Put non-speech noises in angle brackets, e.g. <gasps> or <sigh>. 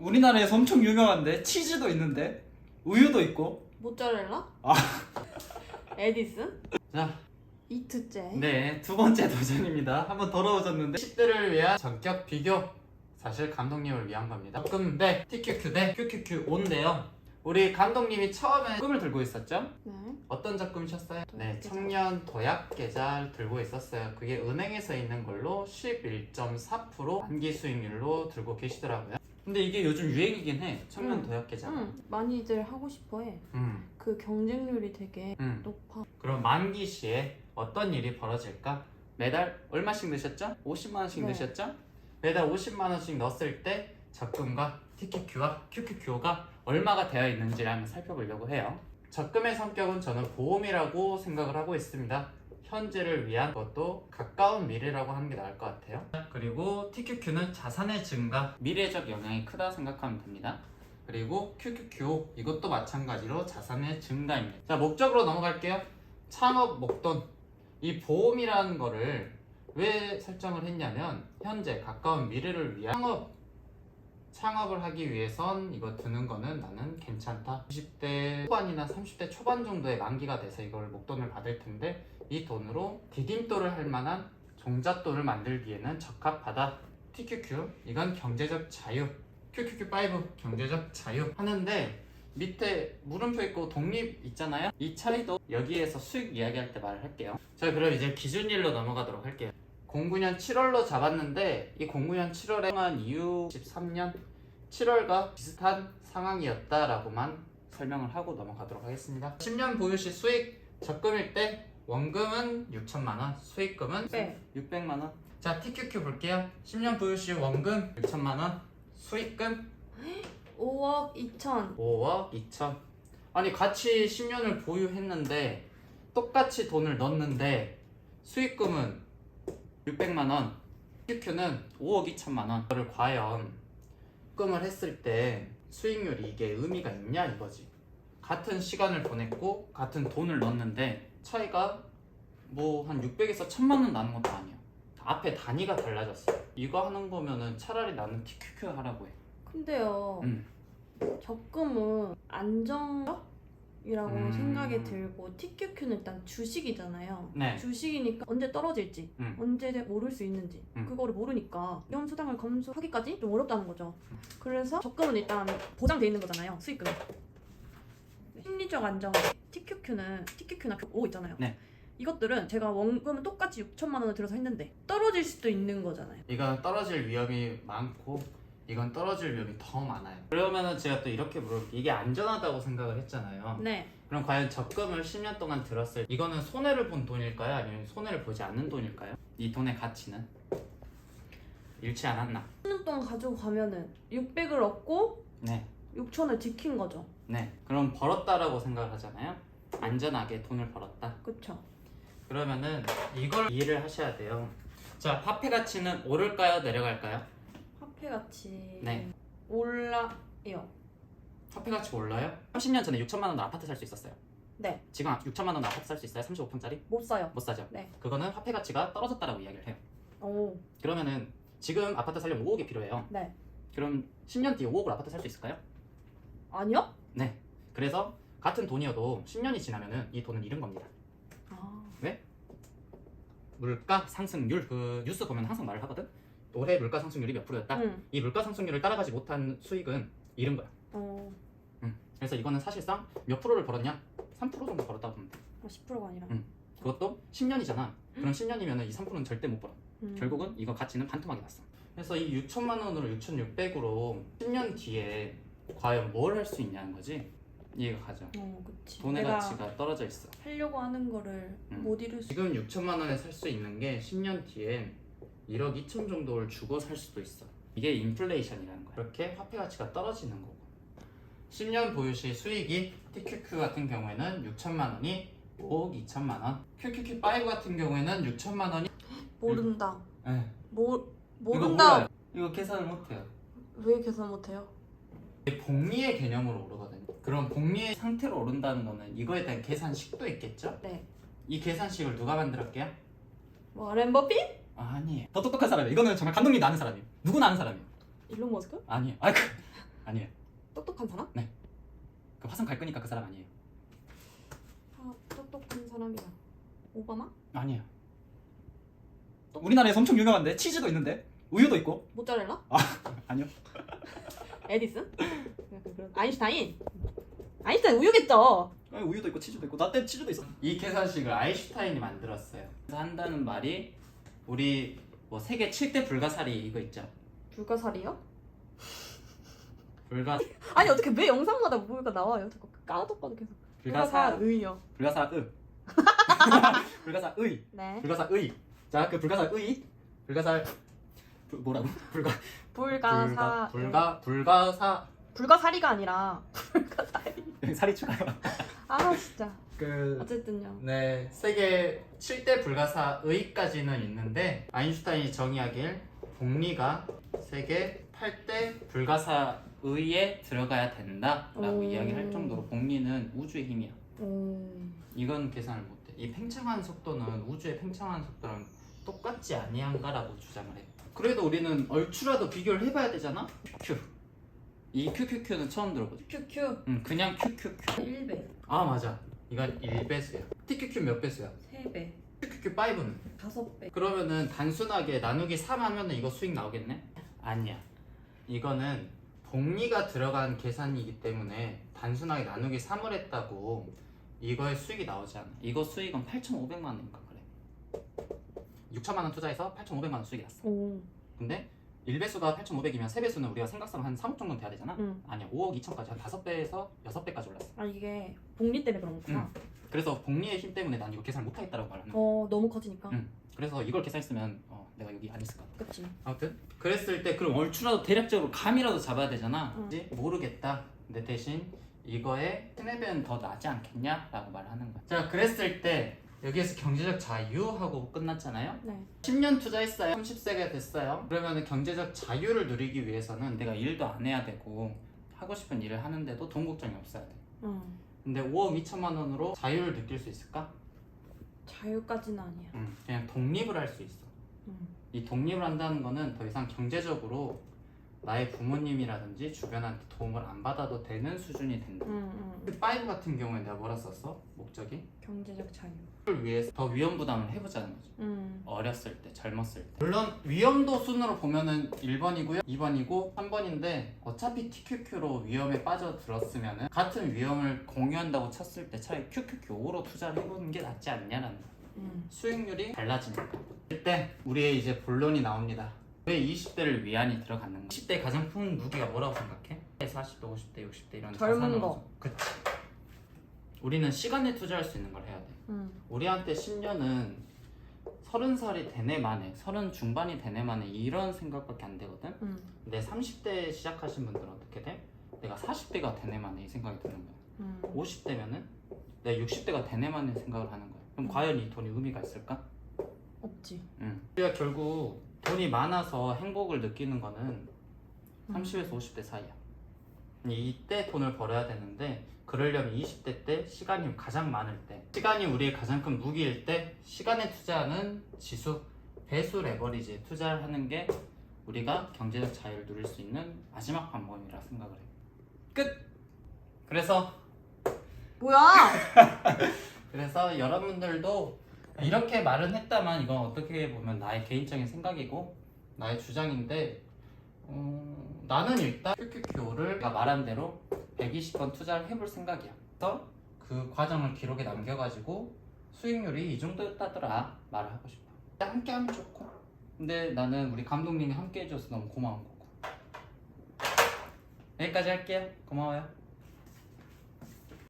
우리나라에서 엄청 유명한데 치즈도 있는데 우유도 있고 모짜렐라? 아. <laughs> 에디슨? 자, 이트제. 네, 두 번째 도전입니다. 한번 더러워졌는데 10대를 위한 전격 비교 사실 감독님을 위한 겁니다 조금 대 TQQ 대 QQQ 온데요 우리 감독님이 처음에 꿈을 들고 있었죠? 네. 어떤 작품이셨어요? 네. 청년 도약 계좌를 들고 있었어요. 그게 은행에서 있는 걸로 11.4% 만기 수익률로 들고 계시더라고요. 근데 이게 요즘 유행이긴 해. 청년 응. 도약 계좌. 응. 많이들 하고 싶어해. 음, 그 경쟁률이 되게 음. 높아. 그럼 만기 시에 어떤 일이 벌어질까? 매달 얼마씩 넣으셨죠? 50만 원씩 네. 넣으셨죠? 매달 50만 원씩 넣었을 때 적금과 TQQ와 QQQ가 얼마가 되어 있는지를 한번 살펴보려고 해요. 적금의 성격은 저는 보험이라고 생각을 하고 있습니다. 현재를 위한 것도 가까운 미래라고 하는 게 나을 것 같아요. 그리고 TQQ는 자산의 증가, 미래적 영향이 크다 생각하면 됩니다. 그리고 QQQ 이것도 마찬가지로 자산의 증가입니다. 자 목적으로 넘어갈게요. 창업 목돈 이 보험이라는 거를 왜 설정을 했냐면 현재 가까운 미래를 위한 창업 창업을 하기 위해선 이거 드는 거는 나는 괜찮다. 20대 후반이나 30대 초반 정도의 만기가 돼서 이걸 목돈을 받을 텐데 이 돈으로 디딤돌을 할 만한 종잣돈을 만들기에는 적합하다. TQQ 이건 경제적 자유. QQQ5 경제적 자유 하는데 밑에 물음표 있고 독립 있잖아요 이 차이도 여기에서 수익 이야기할 때 말을 할게요 자 그럼 이제 기준일로 넘어가도록 할게요 09년 7월로 잡았는데 이 09년 7월에 한 이후 13년 7월과 비슷한 상황이었다라고만 설명을 하고 넘어가도록 하겠습니다 10년 보유 시 수익 적금일 때 원금은 6천만 원 수익금은 네. 600만 원. 자 TQQ 볼게요 10년 보유 시 원금 6천만 원 수익금 5억 2천. 5억 2천 아니 같이 10년을 보유했는데 똑같이 돈을 넣었는데 수익금은 600만 원. QQ는 5억 2천만 원. 이거를 과연 입금을 했을 때 수익률이 이게 의미가 있냐 이거지 같은 시간을 보냈고 같은 돈을 넣었는데 차이가 뭐 한 600에서 1000만 원 나는 것도 아니야 앞에 단위가 달라졌어 이거 하는 거면은 차라리 나는 TQQ 하라고 해 근데요. 음. 적금은 안정 이라고 음. 생각이 들고 TQQ는 일단 주식이잖아요. 네. 주식이니까 언제 떨어질지, 음. 언제 오를 수 있는지 음. 그거를 모르니까 위험 수당을 감수하기까지 좀 어렵다는 거죠. 그래서 적금은 일단 보장돼 있는 거잖아요. 수익금. 심리적 안정. TQQ는 TQQ나 O 있잖아요. 네. 이것들은 제가 원금은 똑같이 6천만 원을 들여서 했는데 떨어질 수도 있는 거잖아요. 이건 떨어질 위험이 많고 이건 떨어질 위험이 더 많아요. 그러면은 제가 또 이렇게 물어볼게요. 이게 안전하다고 생각을 했잖아요. 네. 그럼 과연 적금을 10년 동안 들었을 때 이거는 손해를 본 돈일까요? 아니면 손해를 보지 않는 돈일까요? 이 돈의 가치는 잃지 않았나? 10년 동안 가지고 가면은 600을 얻고 네. 6천을 지킨 거죠. 네. 그럼 벌었다라고 생각을 하잖아요. 안전하게 돈을 벌었다. 그쵸? 그러면은 이걸 이해를 하셔야 돼요. 자, 화폐 가치는 오를까요? 내려갈까요? 화폐 가치 네. 올라요. 화폐 가치 올라요? 30년 전에 6천만 원으로 아파트 살 수 있었어요. 네. 지금 6천만 원으로 아파트 살 수 있어요? 35평짜리? 못 사요. 못 사죠. 네. 그거는 화폐 가치가 떨어졌다라고 이야기를 해요. 오. 그러면은 지금 아파트 살려면 5억이 필요해요. 네. 그럼 10년 뒤에 5억으로 아파트 살 수 있을까요? 아니요? 네. 그래서 같은 돈이어도 10년이 지나면은 이 돈은 잃은 겁니다. 아. 물가 상승률 그 뉴스 보면 항상 말을 하거든. 올해 물가 상승률이 몇 프로였다. 응. 이 물가 상승률을 따라가지 못한 수익은 잃은 거야. 어. 그래서 이거는 사실상 몇 프로를 벌었냐? 3% 정도 벌었다고 보면 돼. 10%가 아니라. 응. 그것도 10년이잖아. 그럼 10년이면 이 3%는 절대 못 벌어. 음. 결국은 이거 가치는 반토막이 났어. 그래서 이 6천만 원으로 6,600으로 10년 뒤에 과연 뭘 할 수 있냐는 거지. 이해가 가죠. 어, 그치. 돈의 내가 가치가 떨어져 있어. 하려고 하는 거를 음. 못 이룰 수. 지금 6천만 원에 살 수 있는 게 10년 뒤에 1억 2천 정도를 주고 살 수도 있어. 이게 인플레이션이라는 거야. 그렇게 화폐 가치가 떨어지는 거고 10년 보유 시 수익이 TQQ 같은 경우에는 6천만 원이 5억 2천만 원 QQQ5 같은 경우에는 6천만 원이 <gasps> 모른다. 네. 모 이거 모른다. 몰라요. 이거 계산을 못 해요. 왜 계산 못 해요? 복리의 개념으로 오르거든요 그럼 복리의 상태로 오른다는 거는 이거에 대한 계산식도 있겠죠? 네. 이 계산식을 누가 만들었게요? 워렌 버핏? 아니에요. 더 똑똑한 사람이에요. 이거는 정말 감독님도 아는 사람이에요. 누구나 아는 사람이에요. 일론 머스크? 아니에요. 아, 그, 사상 갈 거니까 그 사람 아니에요. 아 똑똑한 사람이야. 오바마? 아니에요. 또? 우리나라에서 엄청 유명한데 치즈도 있는데 우유도 있고 모짜렐라? <laughs> 아니요. 에디슨? 약간 그런 아인슈타인? 아인슈타인 우유겠죠. 아니, 우유도 있고 치즈도 있고 나 때 치즈도 있어. 이 계산식을 아인슈타인이 만들었어요. 그래서 한다는 말이 우리 뭐 세계 7대 불가사리 이거 있죠. 불가사리요? 불가 아니 어떻게 매 영상마다 뭐가 나와요? 자꾸 까도 까도 계속. 불가사 의요. 불가사 의 <laughs> 불가사 의 네. 불가사 의 자그 불가사 의 불가사 불- 뭐라고 불가 불가사. 불가 불가사 불가사리가 아니라 <laughs> 불가사리. 살이 추가요. 아 진짜. 그 어쨌든요. 네, 세계 7대 불가사 의까지는 있는데 아인슈타인이 정의하길 복리가 세계 8대 불가사 의에 들어가야 된다라고 오. 이야기할 정도로 복리는 우주의 힘이야. 오. 이건 계산을 못해. 이 팽창하는 속도는 우주의 팽창하는 속도랑 똑같지 아니한가라고 주장을 해. 그래도 우리는 얼추라도 비교를 해봐야 되잖아. Q. 이 QQQ는 처음 들어보지. QQ 응, 그냥 QQQ. 1배, 아 맞아. 이건 1배수야. TQQ 몇 배수야? 3배, QQQ 5는? 5배. 그러면은 단순하게 나누기 3 하면은 이거 수익 나오겠네? 아니야. 이거는 복리가 들어간 계산이기 때문에 단순하게 나누기 3을 했다고 이거의 수익이 나오지 않아. 이거 수익은 8,500만 원인가 그래. 6천만 원 투자해서 8,500만 원 수익이 났어. 오. 근데 1배수가 8,500이면 3배수는 우리가 생각상 한 3억 정도는 돼야 되잖아? 응. 아니야 5억 2천까지 한 5배에서 6배까지 올랐어 아 이게 복리 때문에 그런 거구나. 그래서 복리의 힘 때문에 난 이거 계산을 못하겠다고 말하는 거야 어 너무 커지니까. 응. 그래서 이걸 계산했으면 어, 내가 여기 안 있을 것 같아 그치. 아무튼 그랬을 때 그럼 얼추라도 대략적으로 감이라도 잡아야 되잖아. 응. 모르겠다 근데 대신 이거에 3배는 더 나지 않겠냐? 라고 말하는 거야 자 그랬을 때 여기에서 경제적 자유하고 끝났잖아요 네. 10년 투자했어요 30세가 됐어요 그러면 경제적 자유를 누리기 위해서는 내가 일도 안 해야 되고 하고 싶은 일을 하는데도 돈 걱정이 없어야 돼. 응. 근데 5억 2천만 원으로 자유를 느낄 수 있을까? 자유까지는 아니야. 응, 그냥 독립을 할 수 있어. 응. 이 독립을 한다는 거는 더 이상 경제적으로 나의 부모님이라든지 주변한테 도움을 안 받아도 되는 수준이 된다. 응. 응. 5 같은 경우에 내가 뭐라 썼어? 목적이? 경제적 자유. 를 위해서 더 위험 부담을 해보자는 거지. 응. 어렸을 때, 젊었을 때. 물론 위험도 순으로 보면은 1번이고요 2번이고 3번인데 어차피 TQQ로 위험에 빠져들었으면은 같은 위험을 공유한다고 쳤을 때 차라리 QQQ5로 투자를 해보는 게 낫지 않냐라는 거야. 응. 수익률이 달라지니까 그때 우리의 이제 본론이 나옵니다 왜 20대를 위안이 들어갔는가? 10대 가장 큰 무기가 뭐라고 생각해? 40대, 50대, 60대 이런 젊은 거. 그치. 우리는 시간에 투자할 수 있는 걸 해야 돼. 응. 우리한테 10년은 30살이 되네 만에, 30 중반이 되네 만에 이런 생각밖에 안 되거든? 응. 근데 30대 시작하신 분들은 어떻게 돼? 내가 40대가 되네 만에 이 생각이 드는 거야. 응. 50대면은 내가 60대가 되네 만에 생각을 하는 거야. 그럼 음. 과연 이 돈이 의미가 있을까? 없지. 응. 우리가 결국 돈이 많아서 행복을 느끼는 거는 음. 30에서 50대 사이야. 이때 돈을 벌어야 되는데 그러려면 20대 때 시간이 가장 많을 때 시간이 우리의 가장 큰 무기일 때 시간에 투자하는 지수 배수 레버리지에 투자를 하는 게 우리가 경제적 자유를 누릴 수 있는 마지막 방법이라 생각을 해. 끝. 그래서 뭐야? <laughs> 그래서 여러분들도 이렇게 말은 했다만 이건 어떻게 보면 나의 개인적인 생각이고 나의 주장인데 어, 나는 일단 QQQ를 내가 말한 대로 120번 투자를 해볼 생각이야. 그래서 그 과정을 기록에 남겨가지고 수익률이 이 정도였다더라 말을 하고 싶어. 함께 하면 좋고. 근데 나는 우리 감독님이 함께 해줘서 너무 고마운 거고. 여기까지 할게요. 고마워요.